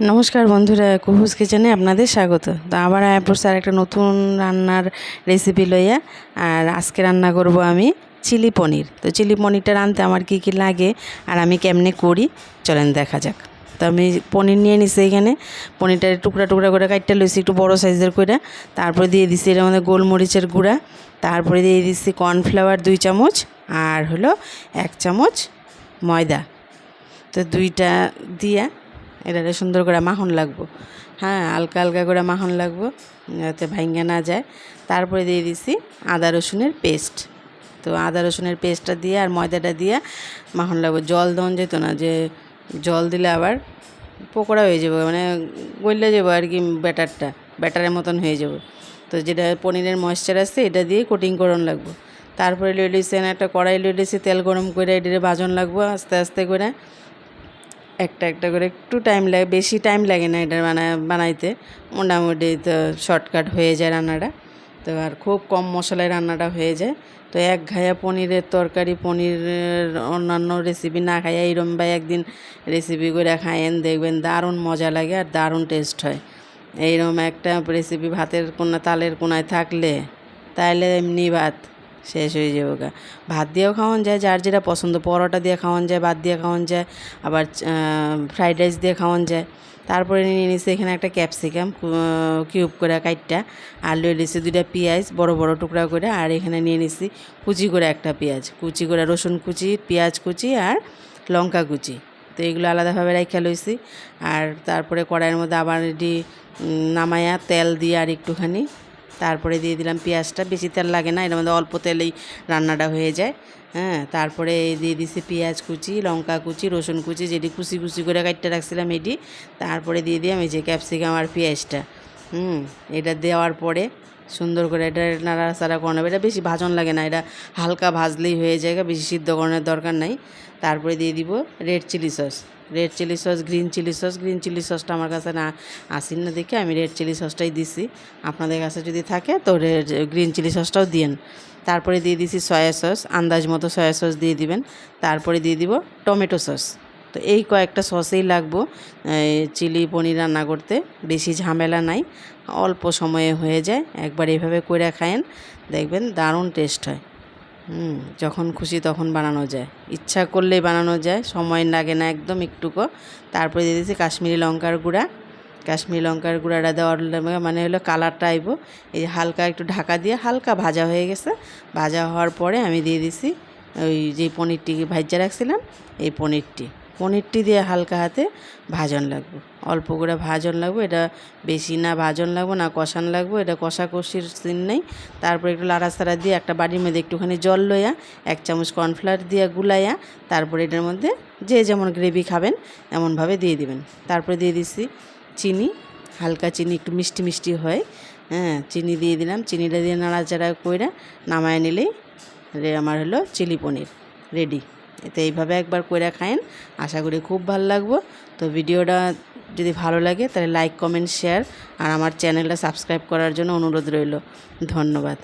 নমস্কার বন্ধুরা, কুহুস কিচেনে আপনাদের স্বাগত। তো আবার আয়া স্যার একটা নতুন রান্নার রেসিপি লইয়া, আর আজকে রান্না করব আমি চিলি পনির। তো চিলি পনিরটা রাঁধতে আমার কী কী লাগে, আর আমি কেমনে করি, চলেন দেখা যাক। তো আমি পনির নিয়ে নিছি এখানে। পনিরটা টুকরা টুকরা করে কাটটা লইছি, একটু বড় সাইজের করে তারপরে দিয়ে দিছি এর মধ্যে গোলমরিচের গুঁড়া। তারপরে দিয়ে দিচ্ছি কর্নফ্লাওয়ার দুই চামচ, আর হলো এক চামচ ময়দা। তো দুইটা দিয়া এটারে সুন্দর করে মাখন লাগবো। হ্যাঁ হালকা হালকা করে মাখন লাগবো, যাতে ভাঙ্গা না যায়। তারপরে দিয়ে দিছি আদা রসুনের পেস্ট। তো আদা রসুনের পেস্টটা দিয়ে আর ময়দাটা দিয়ে মাখন লাগবো। জল দেওয়া যেত না, যে জল দিলে আবার পকোড়া হয়ে যাবে মানে গলে যাব আর কি ব্যাটারটা, ব্যাটারের মতন হয়ে যাবে। তো যেটা পনিরের ময়েশ্চার আছে, এটা দিয়ে কোটিং করন লাগবো। তারপরে লই লইছেন একটা কড়াই লই লইছি, তেল গরম করে এটারে বাজন লাগবো আস্তে আস্তে করে। একটা একটা করে একটু টাইম লাগে বেশি টাইম লাগে না এটা বানা, বানাইতে। মোটামুটি তো শর্টকাট হয়ে যায় রান্নাটা। তো আর খুব কম মশলায় রান্নাটা হয়ে যায়। তো এক ঘায়া পনিরের তরকারি, পনিরের অন্যান্য রেসিপি না খাইয়া এইরম বা একদিন রেসিপি করে খাইয়েন দেখবেন দারুণ মজা লাগে আর দারুণ টেস্ট হয়। এইরকম একটা রেসিপি ভাতের কোনা, তালের কোনায় থাকলে, তাইলে এমনি ভাত। শেষ হয়ে যাবে গা। ভাত দিয়েও খাওয়ান যায়, যার যেটা পছন্দ। পরোটা দিয়ে খাওয়ান যায়, ভাত দিয়ে খাওয়ান যায়, আবার ফ্রাইড রাইস দিয়ে খাওয়ান যায়। তারপরে নিয়ে নিছি এখানে একটা ক্যাপসিকাম কিউব করে কাইটটা, আর লয়ে নিছি দুইটা পেঁয়াজ, বড় বড় টুকরা করে, আর এখানে নিয়ে নিছি কুচি করে একটা পেঁয়াজ। কুচি করে রসুন কুচি, পেঁয়াজ কুচি, আর লঙ্কা কুচি। তো এগুলো আলাদাভাবে রাখা লইছি। আর তারপরে কড়াইয়ের মধ্যে আবার এটি নামায়া তেল দিয়ে আর একটুখানি তারপরে দিয়ে দিলাম পেঁয়াজটা, বেশি তেল লাগে না, এর মধ্যে অল্প তেলেই রান্নাটা হয়ে যায়। হ্যাঁ তারপরে দিয়ে দিছি পেঁয়াজ কুচি, লঙ্কা কুচি, রসুন কুচি, যেটি কুচি কুচি করে কাটতে রাখছিলাম এটি। তারপরে দিয়ে দিলাম এই যে ক্যাপসিকাম আর পেঁয়াজটা। হুম, এটা দেওয়ার পরে সুন্দর করে এটা নাড়াচাড়া করানো এটা বেশি ভাজন লাগে না, এটা হালকা ভাজলেই হয়ে যায়, বেশি সিদ্ধ করানোর দরকার নাই। তারপরে দিয়ে দিব red chilli sauce. Red chilli sauce green chilli sauce green chilli সসটা আমার কাছে না আসেন না দেখে আমি রেড চিলি সসটাই দিছি। আপনাদের কাছে যদি থাকে তো রেড গ্রিন চিলি সসটাও দিয়েন। তারপরে দিয়ে দিছি সয়া সস আন্দাজ মতো সয়া সস দিয়ে দিবেন। তারপরে দিয়ে দিব টমেটো সস তো এই কয়েকটা সসেই লাগবো চিলি পনির রান্না করতে। বেশি ঝামেলা নাই, অল্প সময়ে হয়ে যায়। একবার এভাবে করে খায়েন, দেখবেন দারুণ টেস্ট হয়। হুম, যখন খুশি তখন বানানো যায়। ইচ্ছা করলেই বানানো যায়, সময় লাগে না একদম একটুকু। তারপরে দিয়ে দিয়েছি কাশ্মীরি লঙ্কার গুঁড়া। কাশ্মীরি লঙ্কার গুঁড়াটা দেওয়ার মানে হলো কালারটা আইব। এই যে হালকা একটু ঢাকা দিয়ে হালকা ভাজা হয়ে গেছে। ভাজা হওয়ার পরে আমি দিয়ে দিছি ওই যে পনিরটি ভাজ্যা রাখছিলাম, এই পনিরটি। পনিরটি দিয়ে হালকা হাতে ভাজন লাগবে। অল্প করে ভাজন লাগবে, এটা বেশি না ভাজন লাগবে, না কষান লাগবে, এটা কষা কষির সিন নেই। তারপরে একটু লাড়াচাড়া দিয়ে একটা বাড়ির মধ্যে একটুখানি জল লইয়া, এক চামচ কর্নফ্লাওয়ার দিয়ে গুলাইয়া, তারপরে এটার মধ্যে যে যেমন গ্রেভি খাবেন, এমনভাবে দিয়ে দিবেন। তারপরে দিয়ে দিচ্ছি চিনি, হালকা চিনি, একটু মিষ্টি মিষ্টি হয় হ্যাঁ চিনি দিয়ে দিলাম। চিনিটা দিয়ে নাড়াচাড়া করে নামায় নিলেই রে, আমার হলো চিলি পনির, রেডি। এতে এইভাবে একবার করে খায়েন। আশা করি খুব ভালো লাগবো। তো ভিডিওটা যদি ভালো লাগে, তাহলে লাইক কমেন্ট শেয়ার আর আমার চ্যানেলটা সাবস্ক্রাইব করার জন্য অনুরোধ রইল। ধন্যবাদ।